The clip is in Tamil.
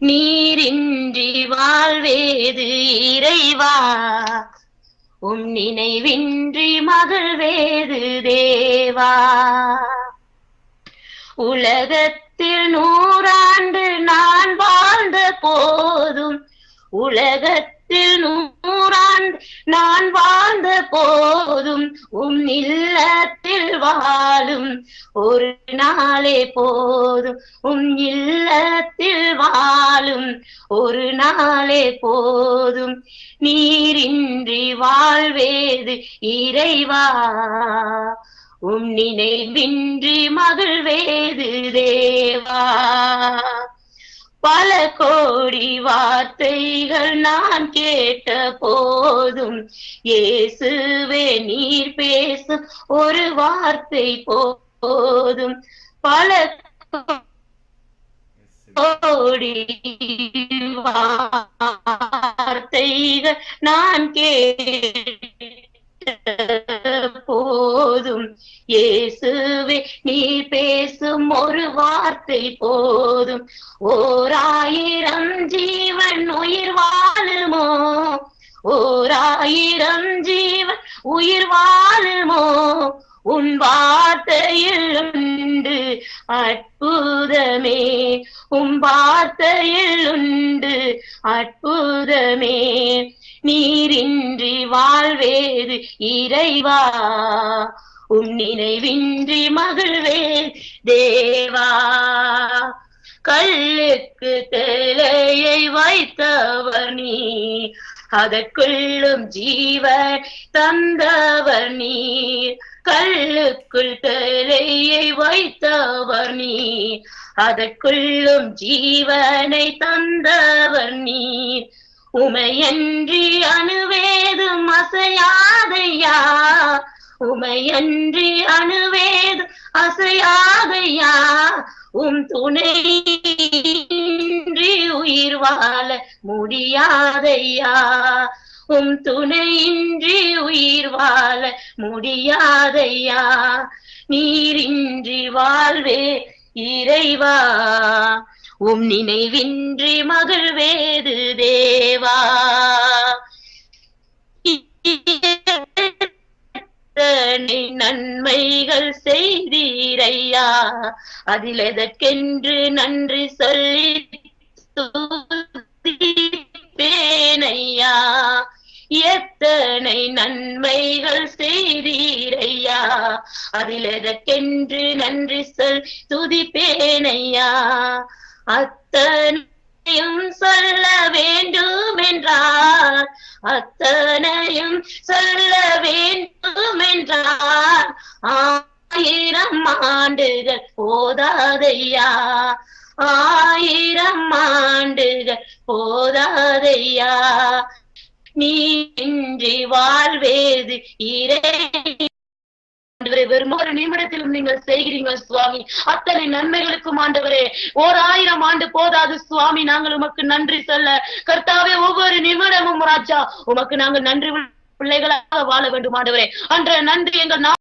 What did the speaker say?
நீரின்றி வாழ்வேது இறைவா? உம் நினைவின்றி மகிழ்வேது தேவா? உலகத்தில் நூறாண்டு நான் வாழ்ந்த போதும் உலகத்தில் நூறாண்டு நான் வாழ்ந்த போதும் உம் இல்ல வாழும் ஒரு நாளே போதும். உன் இல்லத்தில் வாழும் ஒரு நாளே போதும். நீரின்றி வாழ்வேது இறைவா. உம் நினைவின்றி மகிழ்வேது தேவா. பல கோடி வார்த்தைகள் நான் கேட்ட போதும். இயேசுவே நீர் பேசும் ஒரு வார்த்தை போதும். பல கோடி வார்த்தைகள் நான் கேட்ட போதும். இயேசுவே நீர் பே ஒரு வார்த்தை போதும். ஓர் ஆயிரம் ஜீவன் உயிர் வாழுமோ? ஓர் ஆயிரம் ஜீவன் உயிர் வாழுமோ? உன் வார்த்தையில் உண்டு அற்புதமே. உன் வார்த்தையில் உண்டு அற்புதமே. நீரின்றி வாழ்வேது இறைவா. உம் நினைவின்றி மகிழ்வே தேவா. கல்லுக்கு தலையை வைத்தவனி அதற்குள்ளும் ஜீவன் தந்தவர் நீர் கல்லுக்குள் தலையை வைத்தவர் நீ அதற்குள்ளும் ஜீவனை தந்தவர் நீர் உமையன்றி அணுவேதும் அசையாதையா உமையன்றி அணுவேது அசையாதையா? உம் துணையின்றி உயிர் வாழ முடியாதையா? உம் துணையின்றி உயிர் வாழ முடியாதையா? நீரின்றி வாழ்வே இறைவா? உம் நினைவின்றி மகிழ்வேது தேவா? எத்தனை நன்மைகள் செய்தீரையா? அதில் எதற்கென்று நன்றி சொல்லி பேனையா எத்தனை நன்மைகள் செய்தீரையா? அதில் எதற்கென்று நன்றி சொல் துதிப்பேனையா? அத்தனையும் சொல்ல வேண்டும் என்றார் அத்தனையும் சொல்ல வேண்டும் என்றார் ஆயிரம் ஆண்டுகள் போதாதையா? ஆயிரம் ஆண்டுகள் போதாதையா? நீ இன்றி வாழ்வேது இறை ஆண்டவரே வெறும் ஒரு நிமிடத்திலும் நீங்கள் செய்கிறீங்க சுவாமி. அத்தனை நன்மைகளுக்கும் ஆண்டவரே. ஓர் ஆயிரம் ஆண்டு போதாது சுவாமி நாங்கள் உமக்கு நன்றி சொல்ல. கர்த்தாவே ஒவ்வொரு நிமிடமும் ராஜா உமக்கு நாங்கள் நன்றி பிள்ளைகளாக வாழ வேண்டும் ஆண்டவரே. அன்ற நன்றி எங்கள் நா-